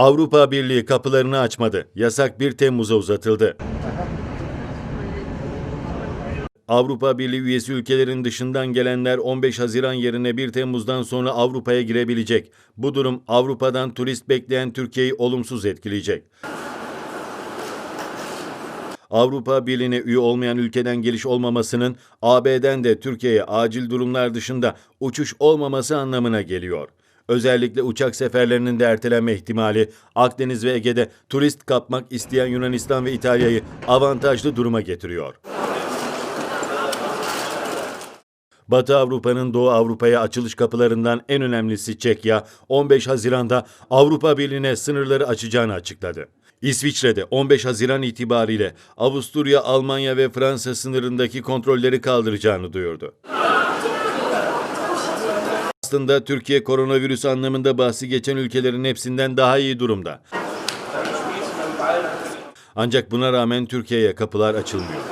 Avrupa Birliği kapılarını açmadı. Yasak 1 Temmuz'a uzatıldı. Avrupa Birliği üyesi ülkelerin dışından gelenler 15 Haziran yerine 1 Temmuz'dan sonra Avrupa'ya girebilecek. Bu durum Avrupa'dan turist bekleyen Türkiye'yi olumsuz etkileyecek. Avrupa Birliği'ne üye olmayan ülkeden geliş olmamasının AB'den de Türkiye'ye acil durumlar dışında uçuş olmaması anlamına geliyor. Özellikle uçak seferlerinin de ertelenme ihtimali Akdeniz ve Ege'de turist kapmak isteyen Yunanistan ve İtalya'yı avantajlı duruma getiriyor. Batı Avrupa'nın Doğu Avrupa'ya açılış kapılarından en önemlisi Çekya, 15 Haziran'da Avrupa Birliği'ne sınırları açacağını açıkladı. İsviçre'de 15 Haziran itibariyle Avusturya, Almanya ve Fransa sınırındaki kontrolleri kaldıracağını duyurdu. Aslında Türkiye koronavirüs anlamında bahsi geçen ülkelerin hepsinden daha iyi durumda. Ancak buna rağmen Türkiye'ye kapılar açılmıyor.